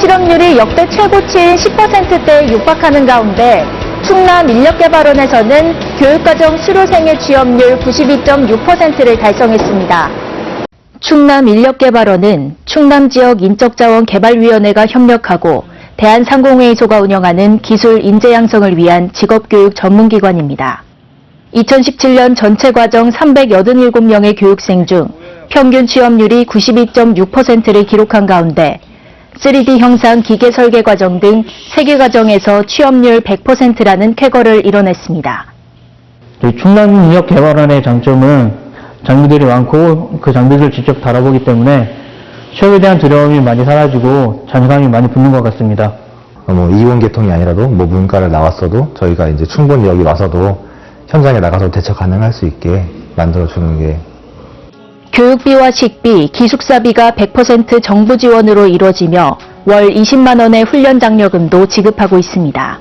실업률이 역대 최고치인 10%대에 육박하는 가운데 충남 인력개발원에서는 교육과정 수료생의 취업률 92.6%를 달성했습니다. 충남 인력개발원은 충남 지역 인적자원 개발위원회가 협력하고 대한상공회의소가 운영하는 기술 인재 양성을 위한 직업교육 전문기관입니다. 2017년 전체 과정 387명의 교육생 중 평균 취업률이 92.6%를 기록한 가운데 3D 형상 기계 설계 과정 등 3개 과정에서 취업률 100%라는 쾌거를 이뤄냈습니다. 저희 충남 인력개발원의 장점은 장비들이 많고 그 장비들을 직접 달아보기 때문에 취업에 대한 두려움이 많이 사라지고 자신감이 많이 붙는 것 같습니다. 어, 뭐 이원 계통이 아니라도 뭐 문과를 나왔어도 저희가 이제 충분히 여기 와서도 현장에 나가서 대처 가능할 수 있게 만들어주는 게 교육비와 식비, 기숙사비가 100% 정부 지원으로 이루어지며 월 20만 원의 훈련 장려금도 지급하고 있습니다.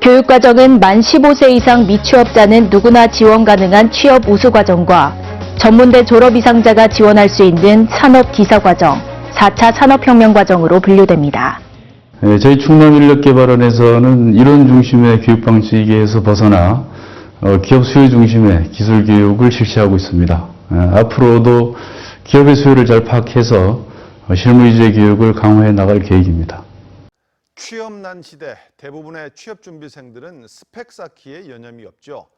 교육과정은 만 15세 이상 미취업자는 누구나 지원 가능한 취업 우수 과정과 전문대 졸업 이상자가 지원할 수 있는 산업 기사 과정, 4차 산업혁명 과정으로 분류됩니다. 예, 저희 충남인력개발원에서는 이론 중심의 교육 방식에서 벗어나 어, 기업 수요 중심의 기술 교육을 실시하고 있습니다. 예, 앞으로도 기업의 수요를 잘 파악해서 어, 실무 위주의 교육을 강화해 나갈 계획입니다. 취업난 시대 대부분의 취업준비생들은 스펙 쌓기에 여념이 없죠.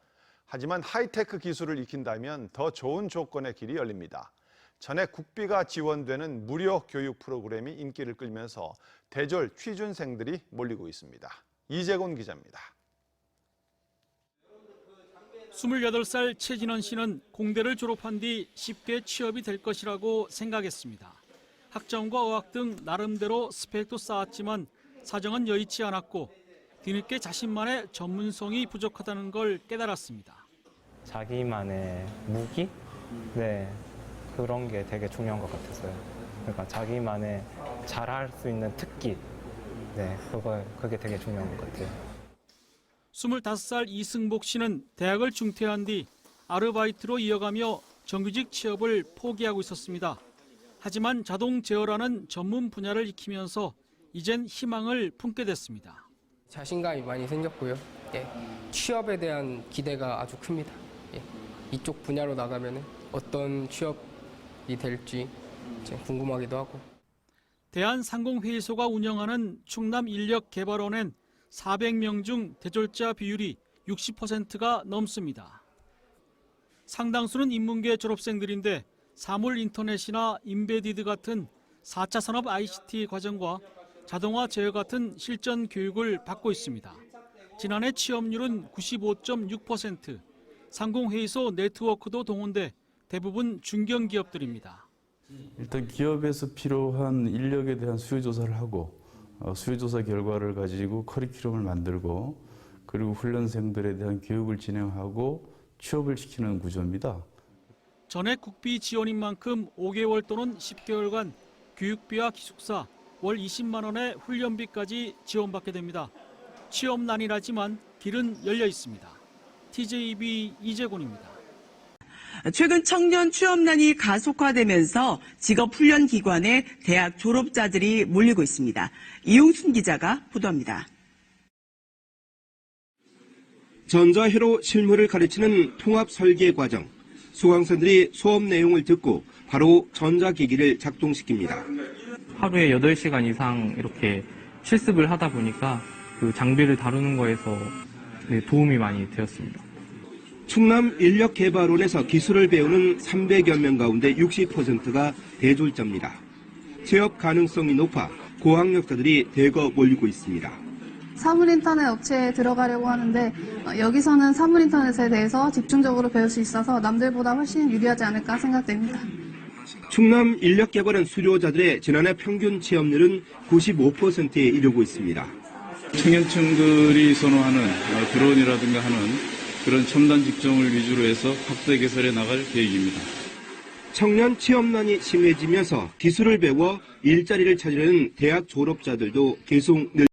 하지만 하이테크 기술을 익힌다면 더 좋은 조건의 길이 열립니다. 전액 국비가 지원되는 무료 교육 프로그램이 인기를 끌면서 대졸 취준생들이 몰리고 있습니다. 이재곤 기자입니다. 28살 최진원 씨는 공대를 졸업한 뒤 쉽게 취업이 될 것이라고 생각했습니다. 학점과 어학 등 나름대로 스펙도 쌓았지만 사정은 여의치 않았고 뒤늦게 자신만의 전문성이 부족하다는 걸 깨달았습니다. 자기만의 무기? 네. 그런 게 되게 중요한 것 같았어요. 그러니까 자기만의 잘할 수 있는 특기. 네. 그거, 그게 되게 중요한 것 같아요. 25살 이승복 씨는 대학을 중퇴한 뒤 아르바이트로 이어가며 정규직 취업을 포기하고 있었습니다. 하지만 자동 제어라는 전문 분야를 익히면서 이젠 희망을 품게 됐습니다. 자신감이 많이 생겼고요. 예. 취업에 대한 기대가 아주 큽니다. 예. 이쪽 분야로 나가면 어떤 취업이 될지 궁금하기도 하고. 대한상공회의소가 운영하는 충남 인력개발원엔 400명 중 대졸자 비율이 60%가 넘습니다. 상당수는 인문계 졸업생들인데 사물 인터넷이나 인베디드 같은 4차 산업 ICT 과정과 자동화 제어 같은 실전 교육을 받고 있습니다. 지난해 취업률은 95.6%, 상공회의소 네트워크도 동원돼 대부분 중견기업들입니다. 일단 기업에서 필요한 인력에 대한 수요 조사를 하고 어, 수요 조사 결과를 가지고 커리큘럼을 만들고 그리고 훈련생들에 대한 교육을 진행하고 취업을 시키는 구조입니다. 전액 국비 지원인 만큼 5개월 또는 10개월간 교육비와 기숙사, 월 20만 원의 훈련비까지 지원받게 됩니다. 취업난이라지만 길은 열려 있습니다. TJB 이재곤입니다. 최근 청년 취업난이 가속화되면서 직업훈련기관에 대학 졸업자들이 몰리고 있습니다. 이용순 기자가 보도합니다. 전자회로 실무를 가르치는 통합 설계 과정. 수강생들이 수업 내용을 듣고 바로 전자기기를 작동시킵니다. 하루에 8시간 이상 이렇게 실습을 하다 보니까 그 장비를 다루는 거에서 네, 도움이 많이 되었습니다. 충남 인력개발원에서 기술을 배우는 300여 명 가운데 60%가 대졸자입니다. 취업 가능성이 높아 고학력자들이 대거 몰리고 있습니다. 사물 인터넷 업체에 들어가려고 하는데 어, 여기서는 사물 인터넷에 대해서 집중적으로 배울 수 있어서 남들보다 훨씬 유리하지 않을까 생각됩니다. 충남 인력개발원 수료자들의 지난해 평균 취업률은 95%에 이르고 있습니다. 청년층들이 선호하는 어, 드론이라든가 하는 그런 첨단 직종을 위주로 해서 확대 개설해 나갈 계획입니다. 청년 취업난이 심해지면서 기술을 배워 일자리를 찾으려는 대학 졸업자들도 계속 늘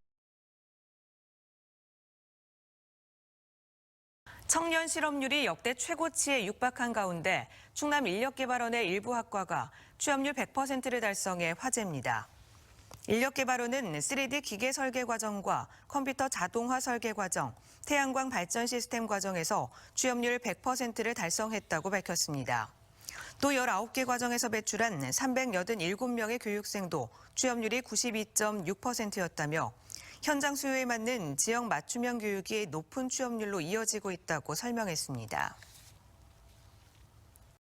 청년 실업률이 역대 최고치에 육박한 가운데 충남 인력개발원의 일부 학과가 취업률 100%를 달성해 화제입니다. 인력개발원은 3D 기계 설계 과정과 컴퓨터 자동화 설계 과정, 태양광 발전 시스템 과정에서 취업률 100%를 달성했다고 밝혔습니다. 또 19개 과정에서 배출한 387명의 교육생도 취업률이 92.6%였다며 현장 수요에 맞는 지역 맞춤형 교육이 높은 취업률로 이어지고 있다고 설명했습니다.